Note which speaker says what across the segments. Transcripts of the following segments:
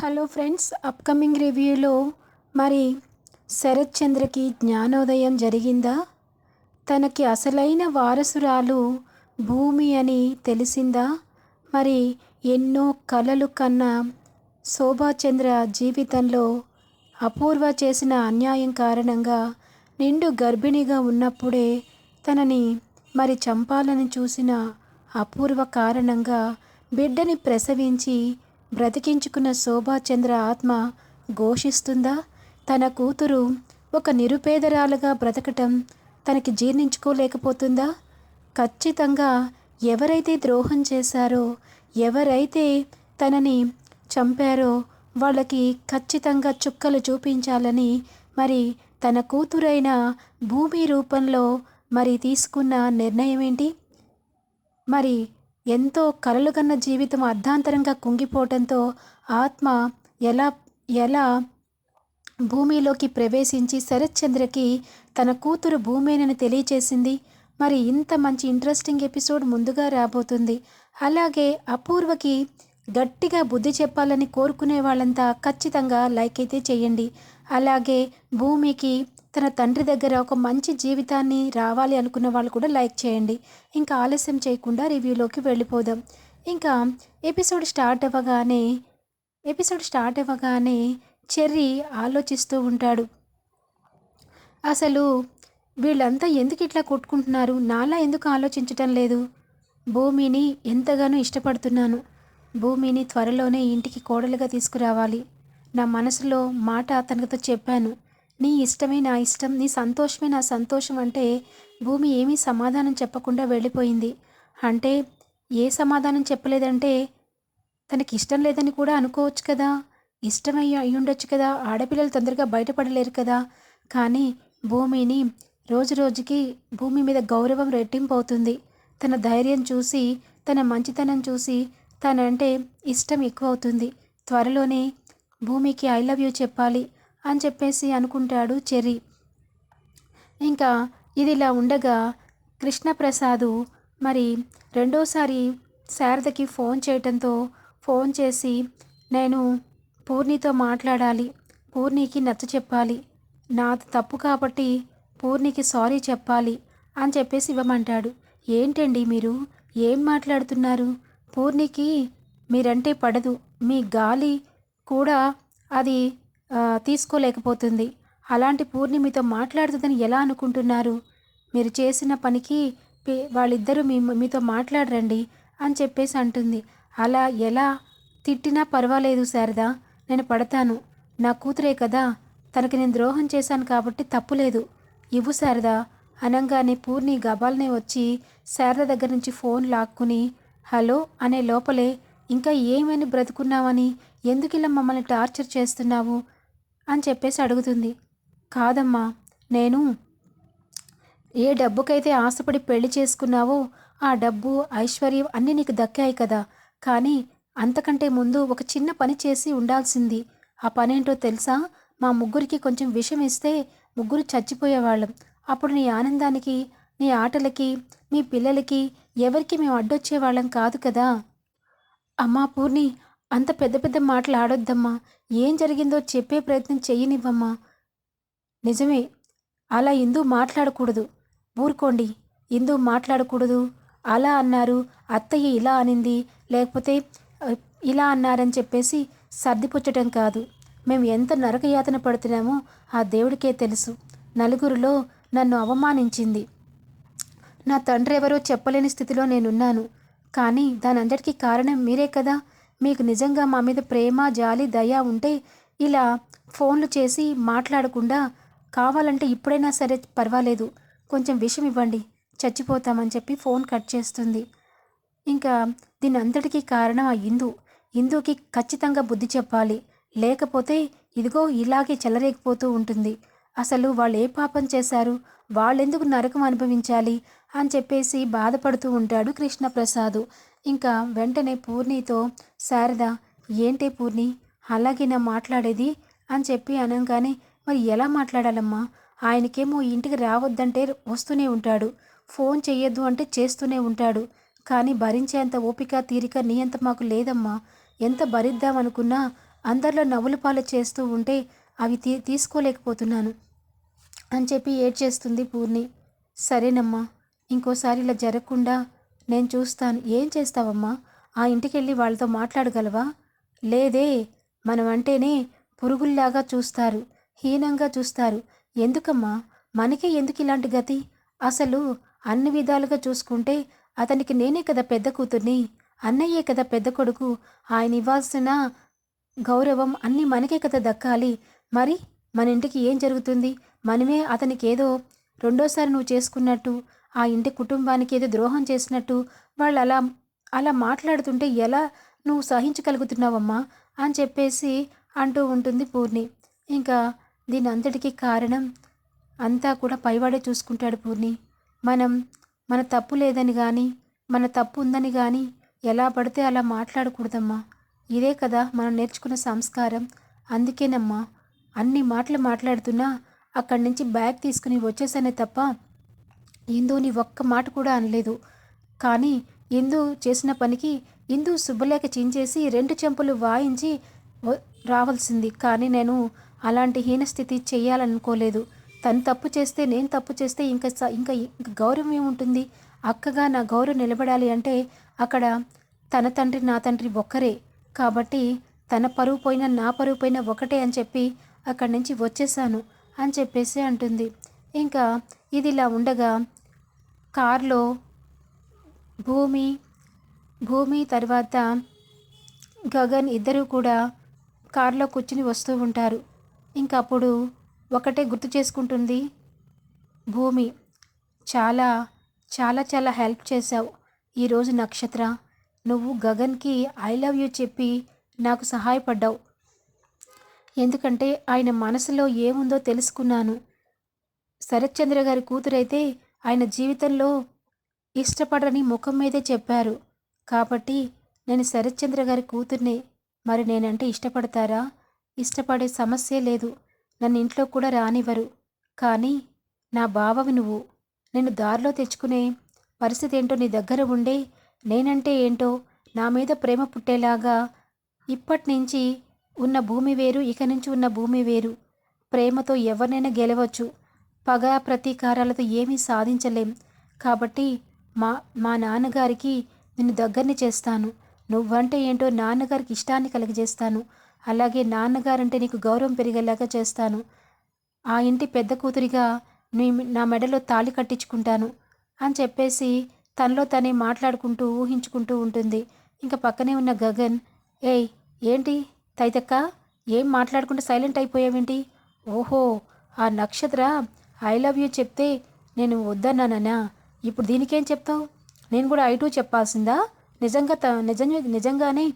Speaker 1: Hello friends upcoming రివ్యూలో మరి శరత్ చంద్రకి జ్ఞానోదయం జరిగిందా? తనకి అసలైన వారసురాలు భూమి అని తెలిసిందా? మరి ఎన్నో కలలు కన్న శోభాచంద్ర జీవితంలో అపూర్వ చేసిన అన్యాయం కారణంగా నిండు గర్భిణిగా ఉన్నప్పుడే తనని మరి చంపాలని చూసిన అపూర్వ కారణంగా బిడ్డని ప్రసవించి బ్రతికించుకున్న శోభాచంద్ర ఆత్మ ఘోషిస్తుందా? తన కూతురు ఒక నిరుపేదరాలుగా బ్రతకటం తనకి జీర్ణించుకోలేకపోతుందా? ఖచ్చితంగా ఎవరైతే ద్రోహం చేశారో ఎవరైతే తనని చంపారో వాళ్ళకి ఖచ్చితంగా చుక్కలు చూపించాలని మరి తన కూతురైన భూమి రూపంలో మరి తీసుకున్న నిర్ణయం ఏంటి మరి ఎంతో కలలు కన్న జీవితం అర్ధాంతరంగా కుంగిపోవటంతో ఆత్మ ఎలా ఎలా భూమిలోకి ప్రవేశించి శరత్చంద్రకి తన కూతురు భూమేనని తెలియచేసింది. మరి ఇంత మంచి ఇంట్రెస్టింగ్ ఎపిసోడ్ ముందుగా రాబోతుంది. అలాగే అపూర్వకి గట్టిగా బుద్ధి చెప్పాలని కోరుకునే వాళ్ళంతా ఖచ్చితంగా లైక్ అయితే చేయండి. అలాగే భూమికి తన తండ్రి దగ్గర ఒక మంచి జీవితాన్ని రావాలి అనుకున్న వాళ్ళు కూడా లైక్ చేయండి. ఇంకా ఆలస్యం చేయకుండా రివ్యూలోకి వెళ్ళిపోదాం. ఇంకా ఎపిసోడ్ స్టార్ట్ అవ్వగానే ఎపిసోడ్ స్టార్ట్ అవ్వగానే చెర్రీ ఆలోచిస్తూ ఉంటాడు. అసలు వీళ్ళంతా ఎందుకు ఇట్లా కొట్టుకుంటున్నారు? నాలా ఎందుకు ఆలోచించటం లేదు? భూమిని ఎంతగానో ఇష్టపడుతున్నాను. భూమిని త్వరలోనే ఇంటికి కోడలుగా తీసుకురావాలి. నా మనసులో మాట తనతో చెప్పాను. నీ ఇష్టమే నా ఇష్టం నీ సంతోషమే నా సంతోషం అంటే భూమి ఏమీ సమాధానం చెప్పకుండా వెళ్ళిపోయింది. అంటే ఏ సమాధానం చెప్పలేదంటే తనకి ఇష్టం లేదని కూడా అనుకోవచ్చు కదా. ఇష్టమై అయి ఉండొచ్చు కదా. ఆడపిల్లలు తొందరగా బయటపడలేరు కదా. కానీ భూమిని రోజు రోజుకి భూమి మీద గౌరవం రెట్టింపు అవుతుంది. తన ధైర్యం చూసి తన మంచితనం చూసి తనంటే ఇష్టం ఎక్కువ అవుతుంది త్వరలోనే భూమికి ఐ లవ్ యూ చెప్పాలి అని చెప్పేసి అనుకుంటాడు చెర్రీ. ఇంకా ఇది ఇలా ఉండగా కృష్ణప్రసాదు మరి రెండోసారి శారదకి ఫోన్ చేయటంతో ఫోన్ చేసి నేను పూర్ణితో మాట్లాడాలి. పూర్ణికి నచ్చ చెప్పాలి. నాది తప్పు కాబట్టి పూర్ణికి సారీ చెప్పాలి అని చెప్పేసి ఇవ్వమంటాడు. ఏంటండి మీరు? ఏం మాట్లాడుతున్నారు? పూర్ణికి మీరంటే పడదు మీ గాలి కూడా అది తీసుకోలేకపోతుంది. అలాంటి పూర్ణి మీతో మాట్లాడుతుందని ఎలా అనుకుంటున్నారు? మీరు చేసిన పనికి వాళ్ళిద్దరూ మీ మీతో మాట్లాడరండి అని చెప్పేసి అంటుంది. అలా ఎలా? తిట్టినా పర్వాలేదు శారదా నేను పడతాను. నా కూతురే కదా తనకి నేను ద్రోహం చేశాను కాబట్టి తప్పులేదు. ఇవ్వు శారదా అనంగానే పూర్ణి గబాల్నే వచ్చి శారద దగ్గర నుంచి ఫోన్ లాక్కుని హలో అనే లోపలే ఇంకా ఏమని బ్రతుకున్నావని ఎందుకు ఇలా మమ్మల్ని టార్చర్ చేస్తున్నావు? అని చెప్పేసి అడుగుతుంది. కాదమ్మా నేను ఏ డబ్బుకైతే ఆశపడి పెళ్ళి చేసుకున్నావో ఆ డబ్బు ఐశ్వర్యం అన్నీ నీకు దక్కాయి కదా. కానీ అంతకంటే ముందు ఒక చిన్న పని చేసి ఉండాల్సింది. ఆ పనేంటో తెలుసా? మా ముగ్గురికి కొంచెం విషం ఇస్తే ముగ్గురు చచ్చిపోయేవాళ్ళం. అప్పుడు నీ ఆనందానికి నీ ఆటలకి మీ పిల్లలకి ఎవరికి మేము అడ్డొచ్చేవాళ్ళం కాదు కదా. అమ్మా పూర్ణి అంత పెద్ద పెద్ద మాటలు ఆడొద్దమ్మా. ఏం జరిగిందో చెప్పే ప్రయత్నం చెయ్యనివ్వమ్మా. నిజమే అలా ఇందు మాట్లాడకూడదు. ఊరుకోండి ఇందు మాట్లాడకూడదు. అలా అన్నారు అత్తయ్య ఇలా అనింది లేకపోతే ఇలా అన్నారని చెప్పేసి సర్దిపుచ్చటం కాదు. మేము ఎంత నరకయాతన పడుతున్నామో ఆ దేవుడికే తెలుసు. నలుగురిలో నన్ను అవమానించింది. నా తండ్రి ఎవరో చెప్పలేని స్థితిలో నేనున్నాను. కానీ దాని అందరికీ కారణం మీరే కదా. మీకు నిజంగా మా మీద ప్రేమ జాలి దయ ఉంటే ఇలా ఫోన్లు చేసి మాట్లాడకుండా కావాలంటే ఇప్పుడైనా సరే పర్వాలేదు. కొంచెం విషయం ఇవ్వండి. చచ్చిపోతామని చెప్పి ఫోన్ కట్ చేస్తుంది. ఇంకా దీని అంతటికీ కారణం ఆ ఇందు. ఇందుకి ఖచ్చితంగా బుద్ధి చెప్పాలి. లేకపోతే ఇదిగో ఇలాగే చెలరేగిపోతూ ఉంటుంది. అసలు వాళ్ళు ఏ పాపం చేశారు? వాళ్ళెందుకు నరకం అనుభవించాలి? అని చెప్పేసి బాధపడుతూ ఉంటాడు కృష్ణప్రసాద్. ఇంకా వెంటనే పూర్ణితో శారద ఏంటే పూర్ణి? అలాగే నా మాట్లాడేది? అని చెప్పి అనగానే మరి ఎలా మాట్లాడాలమ్మా? ఆయనకేమో ఇంటికి రావద్దంటే వస్తూనే ఉంటాడు. ఫోన్ చేయొద్దు అంటే చేస్తూనే ఉంటాడు. కానీ భరించేంత ఓపిక తీరిక నీ అంత మాకు లేదమ్మా. ఎంత భరిద్దామనుకున్నా అందరిలో నవ్వుల పాలు చేస్తూ ఉంటే అవి తీ తీసుకోలేకపోతున్నాను అని చెప్పి ఏడ్చేస్తుంది పూర్ణి. సరేనమ్మా. ఇంకోసారి ఇలా జరగకుండా నేను చూస్తాను. ఏం చేస్తావమ్మా? ఆ ఇంటికి వెళ్ళి వాళ్ళతో మాట్లాడగలవా? లేదే మనం అంటేనే పురుగుల్లాగా చూస్తారు హీనంగా చూస్తారు. ఎందుకమ్మా? మనకే ఎందుకు ఇలాంటి గతి? అసలు అన్ని విధాలుగా చూసుకుంటే అతనికి నేనే కదా పెద్ద కూతుర్ని అన్నయ్యే కదా పెద్ద కొడుకు. ఆయన ఇవ్వాల్సిన గౌరవం అన్నీ మనకే కదా దక్కాలి. మరి మన ఇంటికి ఏం జరుగుతుంది? మనమే అతనికి ఏదో రెండోసారి నువ్వు చేసుకున్నట్టు ఆ ఇంటి కుటుంబానికి ఏదో ద్రోహం చేసినట్టు వాళ్ళు అలా అలా మాట్లాడుతుంటే ఎలా నువ్వు సహించగలుగుతున్నావమ్మా? అని చెప్పేసి అంటూ ఉంటుంది పూర్ణి. ఇంకా దీని అంతటికీ కారణం అంతా కూడా పైవాడే చూసుకుంటాడు పూర్ణి. మనం మన తప్పు లేదని కానీ మన తప్పు ఉందని కానీ ఎలా పడితే అలా మాట్లాడకూడదమ్మా. ఇదే కదా మనం నేర్చుకున్న సంస్కారం. అందుకేనమ్మా అన్ని మాటలు మాట్లాడుతున్నా అక్కడి నుంచి బ్యాగ్ తీసుకుని వచ్చేసానే తప్ప ఇందు నీ ఒక్క మాట కూడా అనలేదు. కానీ ఇందు చేసిన పనికి ఇందు శుభలేఖ చించేసి రెండు చెంపులు వాయించి రావాల్సింది. కానీ నేను అలాంటి హీనస్థితి చేయాలనుకోలేదు తను తప్పు చేస్తే నేను తప్పు చేస్తే ఇంకా స- ఇంకా ఇంకా గౌరవం ఏముంటుంది? అక్కగా నా గౌరవం నిలబడాలి అంటే అక్కడ తన తండ్రి నా తండ్రి ఒక్కరే. కాబట్టి తన పరువు పోయినా నా పరువు పోయినా ఒకటే అని చెప్పి అక్కడి నుంచి వచ్చేసాను అని చెప్పేసి అంటుంది. ఇంకా ఇది ఇలా ఉండగా కార్లో భూమి భూమి తర్వాత గగన్ ఇద్దరూ కూడా కారులో కూర్చుని వస్తూ ఉంటారు. ఇంకా అప్పుడు ఒకటే గుర్తు చేసుకుంటుంది. భూమి చాలా చాలా చాలా హెల్ప్ చేశావు. ఈరోజు నక్షత్ర నువ్వు గగన్కి ఐ లవ్ యూ చెప్పి నాకు సహాయపడ్డావు. ఎందుకంటే ఆయన మనసులో ఏముందో తెలుసుకున్నాను. శరత్చంద్ర గారి కూతురైతే ఆయన జీవితంలో ఇష్టపడని ముఖం మీదే చెప్పారు. కాబట్టి నేను శరత్చంద్ర గారి కూతుర్నే. మరి నేనంటే ఇష్టపడతారా? ఇష్టపడే సమస్యే లేదు. నన్ను ఇంట్లో కూడా రానివ్వరు. కానీ నా బావవి నువ్వు. నేను దారిలో తెచ్చుకునే పరిస్థితి ఏంటో నీ దగ్గర ఉండే నేనంటే ఏంటో నా మీద ప్రేమ పుట్టేలాగా ఇప్పటి నుంచి ఉన్న భూమి వేరు ఇక నుంచి ఉన్న భూమి వేరు. ప్రేమతో ఎవరినైనా గెలవచ్చు. పగ ప్రతీకారాలతో ఏమీ సాధించలేం. కాబట్టి మా మా నాన్నగారికి నిన్ను దగ్గరని చేస్తాను. నువ్వంటే ఏంటో నాన్నగారికి ఇష్టాన్ని కలిగజేస్తాను. అలాగే నాన్నగారంటే నీకు గౌరవం పెరిగేలాగా చేస్తాను. ఆ ఇంటి పెద్ద కూతురిగా నీ నా మెడలో తాళి కట్టించుకుంటాను అని చెప్పేసి తనలో తనే మాట్లాడుకుంటూ ఊహించుకుంటూ ఉంటుంది. ఇంకా పక్కనే ఉన్న గగన్ ఏయ్ ఏంటి? తైతక్క ఏం మాట్లాడుకుంటూ సైలెంట్ అయిపోయావేంటి? ఓహో ఆ నక్షత్ర ఐ లవ్ యూ చెప్తే నేను వద్దన్నానా ఇప్పుడు దీనికేం చెప్తావు? నేను కూడా ఐ టూ చెప్పాల్సిందా? నిజంగా త నిజంగా నిజంగానే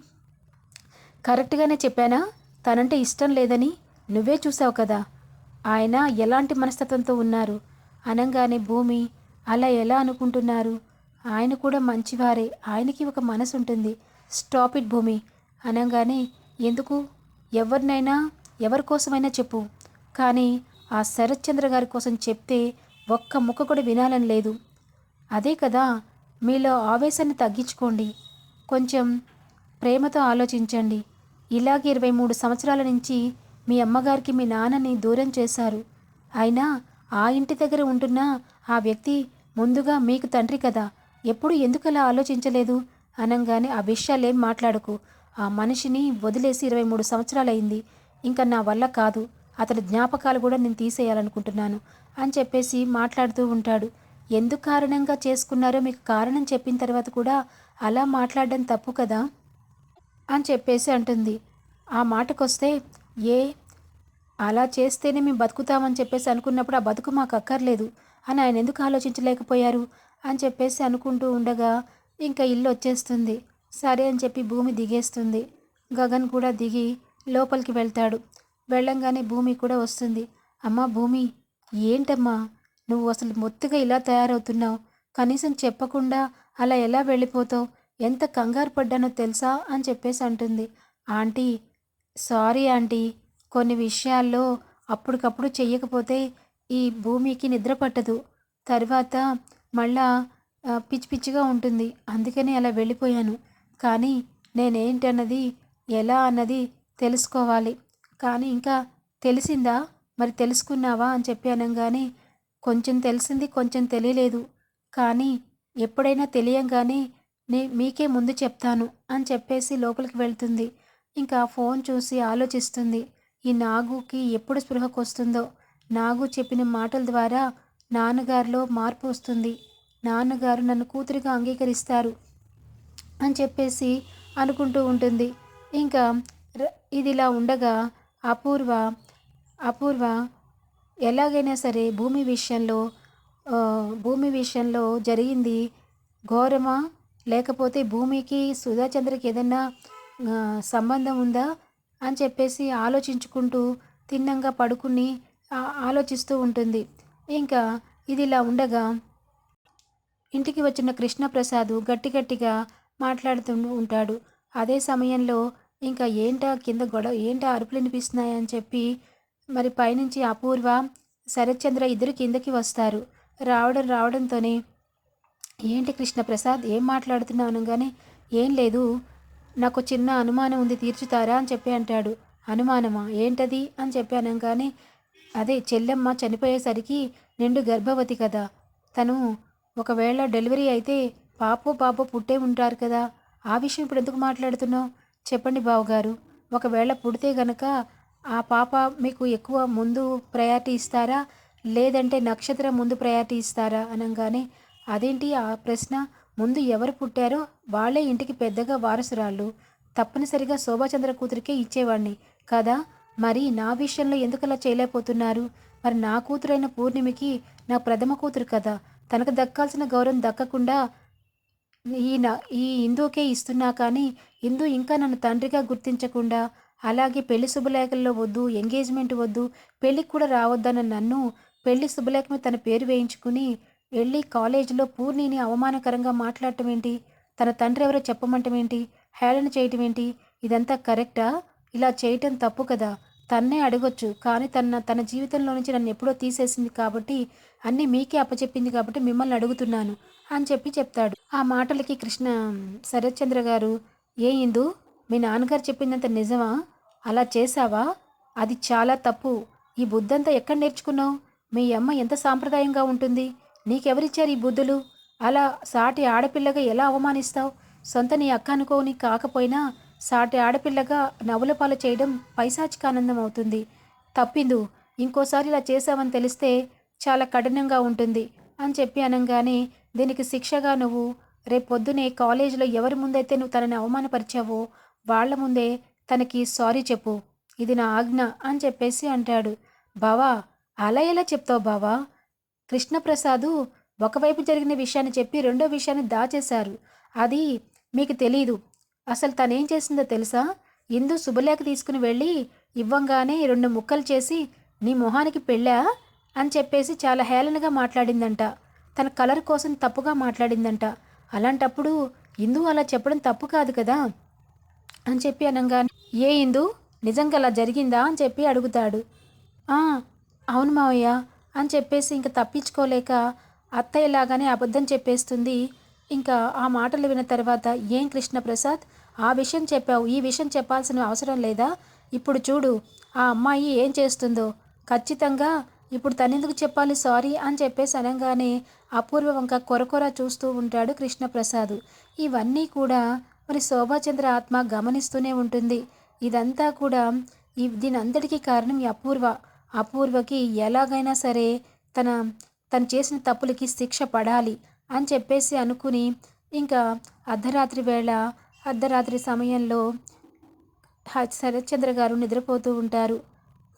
Speaker 1: కరెక్ట్గానే చెప్పానా? తనంటే ఇష్టం లేదని నువ్వే చూసావు కదా. ఆయన ఎలాంటి మనస్తత్వంతో ఉన్నారు? అనంగానే భూమి అలా ఎలా అనుకుంటున్నారు? ఆయన కూడా మంచివారే. ఆయనకి ఒక మనసు ఉంటుంది స్టాప్ ఇట్ భూమి. అనగానే ఎందుకు? ఎవరినైనా ఎవరి కోసమైనా చెప్పు. కానీ ఆ శరత్చంద్ర గారి కోసం చెప్తే ఒక్క ముక్క కూడా వినాలని లేదు. అదే కదా మీలో ఆవేశాన్ని తగ్గించుకోండి. కొంచెం ప్రేమతో ఆలోచించండి. ఇలాగే ఇరవై మూడు సంవత్సరాల నుంచి మీ అమ్మగారికి మీ నాన్నని దూరం చేశారు. అయినా ఆ ఇంటి దగ్గర ఉంటున్న ఆ వ్యక్తి ముందుగా మీకు తండ్రి కదా. ఎప్పుడు ఎందుకలా ఆలోచించలేదు? అనంగానే ఆ విషయాలేం మాట్లాడకు. ఆ మనిషిని వదిలేసి ఇరవై మూడు సంవత్సరాలైంది. ఇంకా నా వల్ల కాదు. అతని జ్ఞాపకాలు కూడా నేను తీసేయాలనుకుంటున్నాను అని చెప్పేసి మాట్లాడుతూ ఉంటాడు. ఎందుకు కారణంగా చేసుకున్నారో మీకు కారణం చెప్పిన తర్వాత కూడా అలా మాట్లాడడం తప్పు కదా? అని చెప్పేసి అంటుంది. ఆ మాటకొస్తే ఏ అలా చేస్తేనే మేము బతుకుతామని చెప్పేసి అనుకున్నప్పుడు ఆ బతుకు మాకు అక్కర్లేదు. అని ఆయన ఎందుకు ఆలోచించలేకపోయారు? అని చెప్పేసి అనుకుంటూ ఉండగా ఇంకా ఇల్లు వచ్చేస్తుంది. సరే అని చెప్పి భూమి దిగేస్తుంది. గగన్ కూడా దిగి లోపలికి వెళ్తాడు. వెళ్ళంగానే భూమి కూడా వస్తుంది. అమ్మా భూమి ఏంటమ్మా? నువ్వు అసలు మొత్తుగా ఇలా తయారవుతున్నావు. కనీసం చెప్పకుండా అలా ఎలా వెళ్ళిపోతావు? ఎంత కంగారు పడ్డానో తెలుసా? అని చెప్పేసి అంటుంది. Aunty sorry aunty. కొన్ని విషయాల్లో అప్పటికప్పుడు చెయ్యకపోతే ఈ భూమికి నిద్ర పట్టదు. తర్వాత మళ్ళా పిచ్చి పిచ్చిగా ఉంటుంది. అందుకనే అలా వెళ్ళిపోయాను. కానీ నేనేంటన్నది ఎలా అన్నది తెలుసుకోవాలి. కానీ ఇంకా తెలిసిందా? మరి తెలుసుకున్నావా? అని చెప్పి అనగానే కొంచెం తెలిసింది కొంచెం తెలియలేదు. కానీ ఎప్పుడైనా తెలియంగానే నే మీకే ముందు చెప్తాను అని చెప్పేసి లోపలికి వెళ్తుంది. ఇంకా ఫోన్ చూసి ఆలోచిస్తుంది. ఈ నాగుకి ఎప్పుడు స్పృహకు వస్తుందో నాగు చెప్పిన మాటల ద్వారా నాన్నగారిలో మార్పు వస్తుంది. నాన్నగారు నన్ను కూతురిగా అంగీకరిస్తారు అని చెప్పేసి అనుకుంటూ ఉంటుంది. ఇంకా ఇదిలా ఉండగా అపూర్వ అపూర్వ ఎలాగైనా సరే భూమి విషయంలో భూమి విషయంలో జరిగింది ఘోరమా? లేకపోతే భూమికి సుధాచంద్రకి ఏదన్నా సంబంధం ఉందా? అని చెప్పేసి ఆలోచించుకుంటూ తిన్నంగా పడుకుని ఆలోచిస్తూ ఉంటుంది. ఇంకా ఇది ఇలా ఉండగా ఇంటికి వచ్చిన కృష్ణప్రసాద్ గట్టి గట్టిగా మాట్లాడుతూ ఉంటాడు. అదే సమయంలో ఇంకా ఏంటా కింద గొడవ? ఏంటా అరుపులు వినిపిస్తున్నాయని చెప్పి మరి పైనుంచి అపూర్వ శరత్చంద్ర ఇద్దరు కిందకి వస్తారు. రావడం రావడంతోనే ఏంటి కృష్ణ ప్రసాద్ ఏం మాట్లాడుతున్నావు అనగానే ఏం లేదు నాకు చిన్న అనుమానం ఉంది తీర్చుతారా? అని చెప్పి అంటాడు. అనుమానమా? ఏంటది? అని చెప్పి అనగానే అదే చెల్లెమ్మ చనిపోయేసరికి నిండు గర్భవతి కదా. తను ఒకవేళ డెలివరీ అయితే పాపో పాపో పుట్టే ఉంటారు కదా. ఆ విషయం ఇప్పుడు ఎందుకు మాట్లాడుతున్నావు? చెప్పండి బావగారు. ఒకవేళ పుడితే గనక ఆ పాప మీకు ఎక్కువ ముందు ప్రయారిటీ ఇస్తారా? లేదంటే నక్షత్రం ముందు ప్రయారిటీ ఇస్తారా? అనగానే అదేంటి ఆ ప్రశ్న? ముందు ఎవరు పుట్టారో వాళ్ళే ఇంటికి పెద్దగా వారసురాళ్ళు. తప్పనిసరిగా శోభాచంద్ర కూతురికే ఇచ్చేవాడిని కదా? మరి నా విషయంలో ఎందుకు అలా చేయలేకపోతున్నారు? మరి నా కూతురైన పూర్ణిమికి నా ప్రథమ కూతురు కదా. తనకు దక్కాల్సిన గౌరవం దక్కకుండా ఈ ఈ హిందూకే ఇస్తున్నా కానీ హిందూ ఇంకా నన్ను తండ్రిగా గుర్తించకుండా అలాగే పెళ్ళి శుభలేఖల్లో వద్దు ఎంగేజ్మెంట్ వద్దు పెళ్ళికి కూడా రావద్దన్న నన్ను పెళ్ళి శుభలేఖ మీద తన పేరు వేయించుకుని వెళ్ళి కాలేజీలో పూర్ణిని అవమానకరంగా మాట్లాడటం ఏంటి? తన తండ్రి ఎవరో చెప్పమంటం ఏంటి హేళన చేయటం ఏంటి ఇదంతా కరెక్టా? ఇలా చేయటం తప్పు కదా. తన్నే అడగొచ్చు. కానీ తన తన జీవితంలో నుంచి నన్ను ఎప్పుడో తీసేసింది కాబట్టి అన్నీ మీకే అప్పచెప్పింది కాబట్టి మిమ్మల్ని అడుగుతున్నాను అని చెప్పి చెప్తాడు. ఆ మాటలకి కృష్ణ శరత్చంద్ర గారు ఏ ఇందు మీ నాన్నగారు చెప్పిందంత నిజమా? అలా చేశావా? అది చాలా తప్పు. ఈ బుద్ధంతా ఎక్కడ నేర్చుకున్నావు? మీ అమ్మ ఎంత సాంప్రదాయంగా ఉంటుంది? నీకెవరిచ్చారు ఈ బుద్ధులు? అలా సాటి ఆడపిల్లగా ఎలా అవమానిస్తావు? సొంత నీ అక్క అనుకోని కాకపోయినా సాటి ఆడపిల్లగా నవ్వుల పాలు చేయడం పైశాచికానందం అవుతుంది తప్పిందు ఇంకోసారి ఇలా చేశావని తెలిస్తే చాలా కఠినంగా ఉంటుంది అని చెప్పి అనగానే దీనికి శిక్షగా నువ్వు రేపు కాలేజీలో ఎవరి ముందైతే నువ్వు తనని అవమానపరిచావో వాళ్ళ ముందే తనకి సారీ చెప్పు. ఇది నా ఆజ్ఞ అని చెప్పేసి అంటాడు. బావా అలా ఎలా చెప్తావు బావా? కృష్ణప్రసాదు ఒకవైపు జరిగిన విషయాన్ని చెప్పి రెండో విషయాన్ని దాచేశారు. అది మీకు తెలీదు. అసలు తనేం చేసిందో తెలుసా? ఇందు శుభలేఖ తీసుకుని వెళ్ళి ఇవ్వంగానే రెండు ముక్కలు చేసి నీ మొహానికి పెళ్ళా? అని చెప్పేసి చాలా హేళనగా మాట్లాడిందంట. తన కలర్ కోసం తప్పుగా మాట్లాడిందంట. అలాంటప్పుడు ఇందు అలా చెప్పడం తప్పు కాదు కదా? అని చెప్పి అనగానే ఏ ఇందు? నిజంగా అలా జరిగిందా? అని చెప్పి అడుగుతాడు. "ఆ, అవును మావయ్య. అని చెప్పేసి ఇంకా తప్పించుకోలేక అత్తయ్యలాగానే అబద్ధం చెప్పేస్తుంది. ఇంకా ఆ మాటలు విన్న తర్వాత ఏం కృష్ణప్రసాద్? ఆ విషయం చెప్పావు ఈ విషయం చెప్పాల్సిన అవసరం లేదా? ఇప్పుడు చూడు ఆ అమ్మాయి ఏం చేస్తుందో. ఖచ్చితంగా ఇప్పుడు తనెందుకు చెప్పాలి సారీ అని చెప్పేసి అనగానే అపూర్వ వంక కొరకొర చూస్తూ ఉంటాడు కృష్ణప్రసాద్. ఇవన్నీ కూడా మరి శోభాచంద్ర ఆత్మ గమనిస్తూనే ఉంటుంది. ఇదంతా కూడా ఈ దీని కారణం అపూర్వ. అపూర్వకి ఎలాగైనా సరే తన తను చేసిన తప్పులకి శిక్ష పడాలి అని చెప్పేసి అనుకుని ఇంకా అర్ధరాత్రి వేళ అర్ధరాత్రి సమయంలో హ- శరత్చంద్ర గారు నిద్రపోతూ ఉంటారు.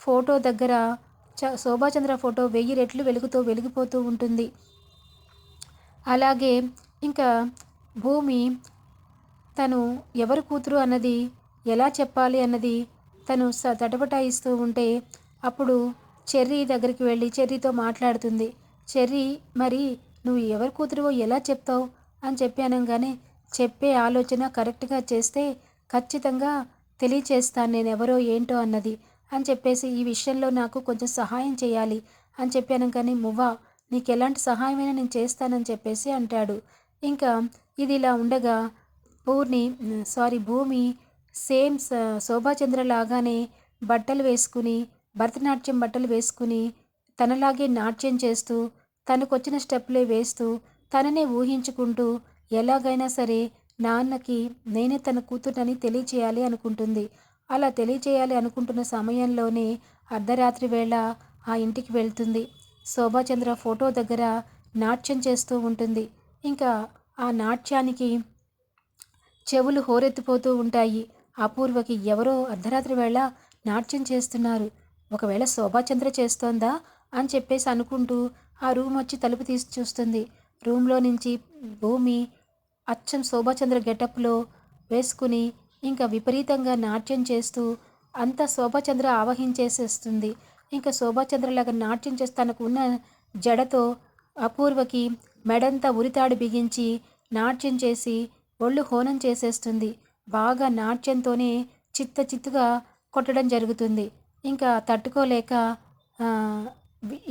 Speaker 1: ఫోటో దగ్గర చ శోభాచంద్ర ఫోటో వెయ్యి రెట్లు వెలుగుతూ వెలిగిపోతూ ఉంటుంది. అలాగే ఇంకా భూమి తను ఎవరు కూతురు అన్నది ఎలా చెప్పాలి అన్నది తను స తటపటాయిస్తూ ఉంటే అప్పుడు చెర్రీ దగ్గరికి వెళ్ళి చెర్రీతో మాట్లాడుతుంది. చెర్రీ మరి నువ్వు ఎవరి కూతురువో ఎలా చెప్తావు? అని చెప్పానంగానే చెప్పే ఆలోచన కరెక్ట్గా చేస్తే ఖచ్చితంగా తెలియచేస్తాను నేను ఎవరో ఏంటో అన్నది అని చెప్పేసి ఈ విషయంలో నాకు కొంచెం సహాయం చేయాలి అని చెప్పాను కానీ మువ్వా నీకు ఎలాంటి సహాయమైనా నేను చేస్తానని చెప్పేసి అంటాడు. ఇంకా ఇది ఇలా ఉండగా పూర్ణి సారీ భూమి సేమ్ స శోభాచంద్ర లాగానే బట్టలు వేసుకుని భరతనాట్యం బట్టలు వేసుకుని తనలాగే నాట్యం చేస్తూ తనకొచ్చిన స్టెప్లే వేస్తూ తననే ఊహించుకుంటూ ఎలాగైనా సరే నాన్నకి నేనే తన కూతుర్నని తెలియచేయాలి అనుకుంటుంది. అలా తెలియచేయాలి అనుకుంటున్న సమయంలోనే అర్ధరాత్రి వేళ ఆ ఇంటికి వెళ్తుంది. శోభాచంద్ర ఫోటో దగ్గర నాట్యం చేస్తూ ఉంటుంది. ఇంకా ఆ నాట్యానికి చెవులు హోరెత్తిపోతూ ఉంటాయి. అపూర్వకి ఎవరో అర్ధరాత్రి వేళ నాట్యం చేస్తున్నారు. ఒకవేళ శోభాచంద్ర చేస్తోందా అని చెప్పేసి అనుకుంటూ ఆ రూమ్ వచ్చి తలుపు తీసి చూస్తుంది. రూమ్లో నుంచి భూమి అచ్చం శోభాచంద్ర గెటప్లో వేసుకుని ఇంకా విపరీతంగా నాట్యం చేస్తూ అంతా శోభాచంద్ర ఆవహించేసేస్తుంది. ఇంకా శోభాచంద్రలాగా నాట్యం చేస్తే తనకు ఉన్న జడతో అపూర్వకి మెడంతా ఉరితాడు బిగించి నాట్యం చేసి ఒళ్ళు హోనం చేసేస్తుంది. బాగా నాట్యంతోనే చిత్త చిత్తుగా కొట్టడం జరుగుతుంది. ఇంకా తట్టుకోలేక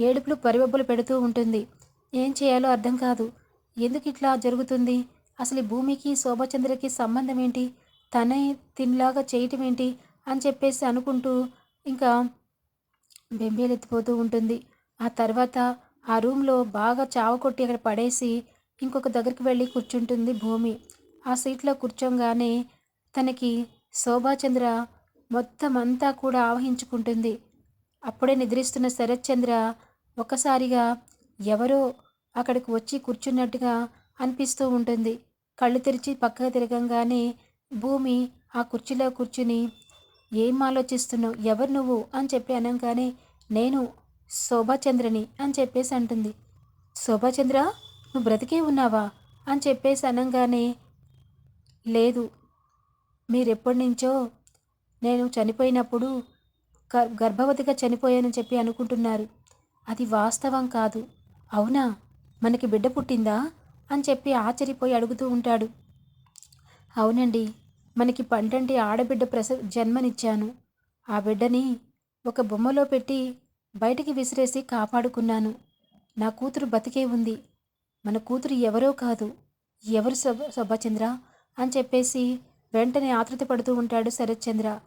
Speaker 1: ఏడుపులు పరివబ్బులు పెడుతూ ఉంటుంది. ఏం చేయాలో అర్థం కాదు. ఎందుకు ఇట్లా జరుగుతుంది? అసలు భూమికి శోభచంద్రకి సంబంధం ఏంటి? తనే తినలాగా చేయటం ఏంటి? అని చెప్పేసి అనుకుంటూ ఇంకా బెంబేలెత్తిపోతూ ఉంటుంది. ఆ తర్వాత ఆ రూమ్లో బాగా చావ కొట్టి అక్కడ పడేసి ఇంకొక దగ్గరికి వెళ్ళి కూర్చుంటుంది భూమి. ఆ సీట్లో కూర్చోగానే తనకి శోభాచంద్ర మొత్తం అంతా కూడా ఆవహించుకుంటుంది. అప్పుడే నిద్రిస్తున్న శరత్చంద్ర ఒక్కసారిగా ఎవరో అక్కడికి వచ్చి కూర్చున్నట్టుగా అనిపిస్తూ ఉంటుంది. కళ్ళు తెరిచి పక్కకు తిరగంగానే భూమి ఆ కుర్చీలో కూర్చుని ఏం ఆలోచిస్తున్నావు? ఎవరు నువ్వు? అని చెప్పి అనగానే నేను శోభాచంద్రని అని చెప్పేసి అంటుంది. శోభాచంద్ర నువ్వు బ్రతికే ఉన్నావా? అని చెప్పేసి అనగానే లేదు. మీరెప్పటి నుంచో నేను చనిపోయినప్పుడు గర్భవతిగా చనిపోయానని చెప్పి అనుకుంటున్నారు. అది వాస్తవం కాదు. అవునా? మనకి బిడ్డ పుట్టిందా? అని చెప్పి ఆశ్చర్యపోయి అడుగుతూ ఉంటాడు. అవునండి మనకి పంటంటి ఆడబిడ్డ ప్రస జన్మనిచ్చాను. ఆ బిడ్డని ఒక బొమ్మలో పెట్టి బయటికి విసిరేసి కాపాడుకున్నాను. నా కూతురు బతికే ఉంది. మన కూతురు ఎవరో కాదు. ఎవరు శోభ శోభచంద్ర అని చెప్పేసి వెంటనే ఆతృత పడుతూ ఉంటాడు శరత్చంద్ర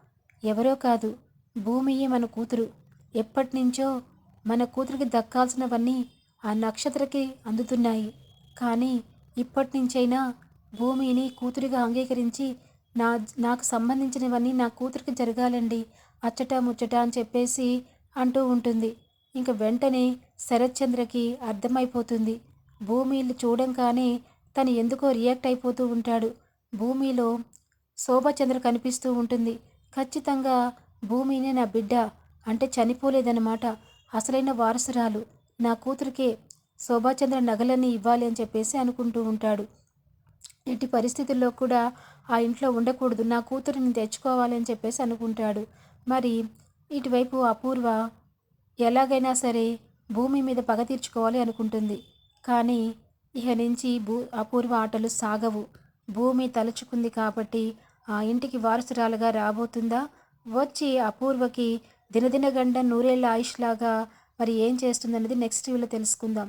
Speaker 1: ఎవరో కాదు భూమియే మన కూతురు. ఎప్పటినుంచో మన కూతురికి దక్కాల్సినవన్నీ ఆ నక్షత్రకి అందుతున్నాయి. కానీ ఇప్పటి నుంచైనా భూమిని కూతురిగా అంగీకరించి నా నాకు సంబంధించినవన్నీ నా కూతురికి జరగాలండి. అచ్చట ముచ్చట అని చెప్పేసి అంటూ ఉంటుంది. ఇంక వెంటనే శరత్చంద్రకి అర్థమైపోతుంది. భూమిని చూడంగానే తను ఎందుకో రియాక్ట్ అయిపోతూ ఉంటాడు. భూమిలో శోభచంద్ర కనిపిస్తూ ఉంటుంది. ఖచ్చితంగా భూమినే నా బిడ్డ అంటే చనిపోలేదన్నమాట. అసలైన వారసురాలు. నా కూతురికే శోభాచంద్ర నగలన్నీ ఇవ్వాలి అని చెప్పేసి అనుకుంటూ ఉంటాడు. ఎట్టి పరిస్థితుల్లో కూడా ఆ ఇంట్లో ఉండకూడదు నా కూతురిని తెచ్చుకోవాలి అని చెప్పేసి అనుకుంటాడు. మరి ఇటువైపు అపూర్వ ఎలాగైనా సరే భూమి మీద పగ తీర్చుకోవాలి అనుకుంటుంది. కానీ ఇక నుంచి భూ అపూర్వ ఆటలు సాగవు. భూమి తలుచుకుంది కాబట్టి ఆ ఇంటికి వారసురాలుగా రాబోతుందా? వచ్చి అపూర్వకి దినదినగండ నూరేళ్ళ ఆయుష్ లాగా మరి ఏం చేస్తుందన్నది నెక్స్ట్ వీలో తెలుసుకుందాం.